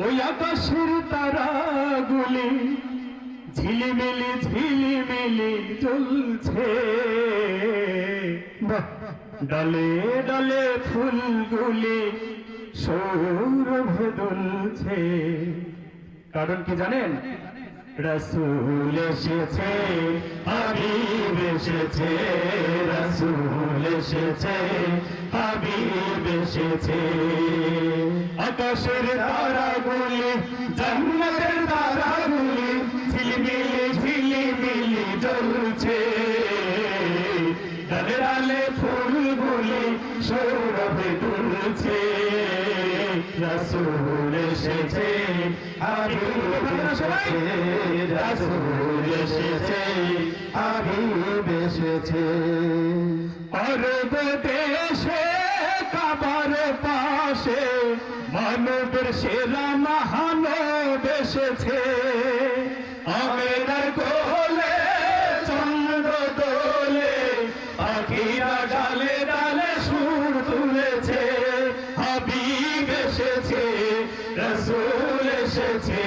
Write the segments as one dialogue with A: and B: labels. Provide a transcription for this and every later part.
A: ওই আকাশের তারাগুলি ঝিলিমিলি ঝিলিমিলি বাহ! ডালে ডালে ফুলগুলি সৌরভে দুলছে। কারণ কি জানেন? রসুল এসেছে, হাবিব এসেছে, রসুল এসেছে, হাবিব এসেছে। আকাশের তারাগুলি জন্মতের তারাগুলি ঝিলিমিলি ঝিলিমিলি জ্বলছে। ডালে ডালে ফুলগুলি সৌরভে তুলছে। রসুল এসেছে, হাবিব এসেছে এসেছে, হাবিব এসেছে। দেশে কাবার পাশে মানবের সেরা মহানব এসেছে। আমেদার গোলে চন্দ্র দোলে পাখিরা ডালে ডালে সুর তুলেছে। হাবিব এসেছে, রসুল এসেছে।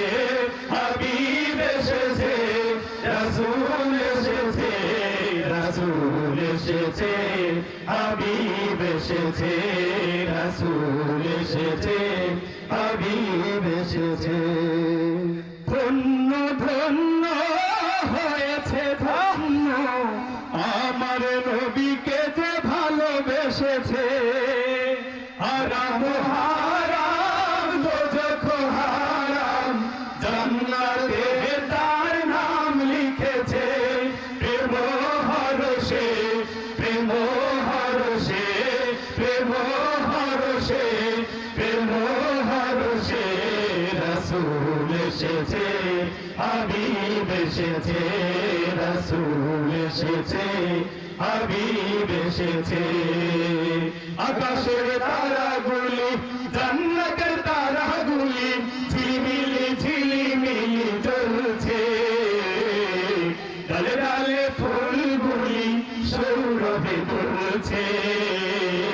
A: এসেছে, হাবিব এসেছে, রাসুল এসেছে, হাবিব এসেছে। ধন্য ধন্য হয়েছে, ধন্য। আমার নবীকে যে ভালোবেসেছে হারাম রসুল এসেছে, হাবিব এসেছে, রসুল এসেছে, হাবিব এসেছে। আকাশের তারাগুলি, জান্নাতের তারাগুলি ঝিলিমিলি ঝিলিমিলি জ্বলছে। ডালে ডালে ফুলগুলি সৌরভে তুলছে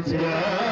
A: হাবিব এসেছে